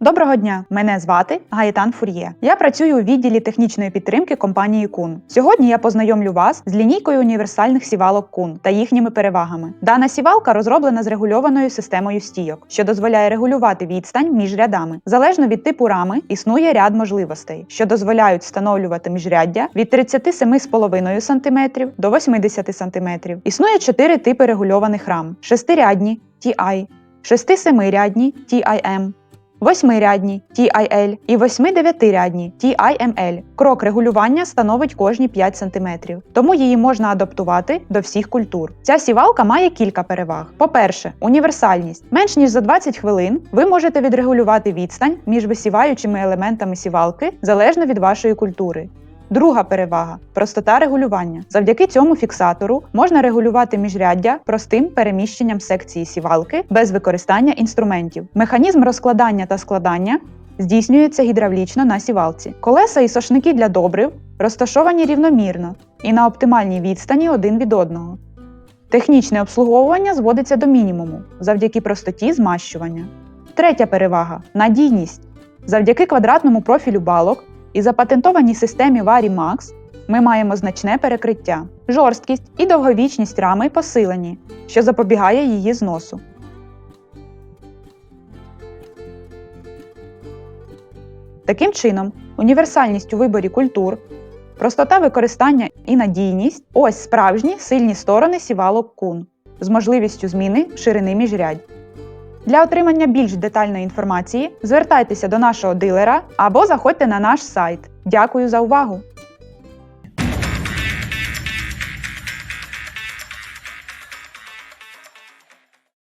Доброго дня! Мене звати Гаєтан Фур'є. Я працюю у відділі технічної підтримки компанії Кун. Сьогодні я познайомлю вас з лінійкою універсальних сівалок Кун та їхніми перевагами. Дана сівалка розроблена з регульованою системою стійок, що дозволяє регулювати відстань між рядами. Залежно від типу рами існує ряд можливостей, що дозволяють встановлювати міжряддя від 37,5 см до 80 см. Існує чотири типи регульованих рам: шестирядні TI, шести-семирядні TIM, Восьмирядні TIL і восьми-дев'ятирядні TIML. Крок регулювання становить кожні 5 см, тому її можна адаптувати до всіх культур. Ця сівалка має кілька переваг. По-перше, універсальність. Менш ніж за 20 хвилин ви можете відрегулювати відстань між висіваючими елементами сівалки залежно від вашої культури. Друга перевага простота регулювання. Завдяки цьому фіксатору можна регулювати міжряддя простим переміщенням секції сівалки без використання інструментів. Механізм розкладання та складання здійснюється гідравлічно на сівалці. Колеса і сошники для добрив розташовані рівномірно і на оптимальній відстані один від одного. Технічне обслуговування зводиться до мінімуму завдяки простоті змащування. Третя перевага надійність. Завдяки квадратному профілю балок і запатентованій системі VariMax ми маємо значне перекриття, жорсткість і довговічність рами посилені, що запобігає її зносу. Таким чином, універсальність у виборі культур, простота використання і надійність ось справжні сильні сторони сівалок кун з можливістю зміни ширини міжрядь. Для отримання більш детальної інформації звертайтеся до нашого дилера або заходьте на наш сайт. Дякую за увагу!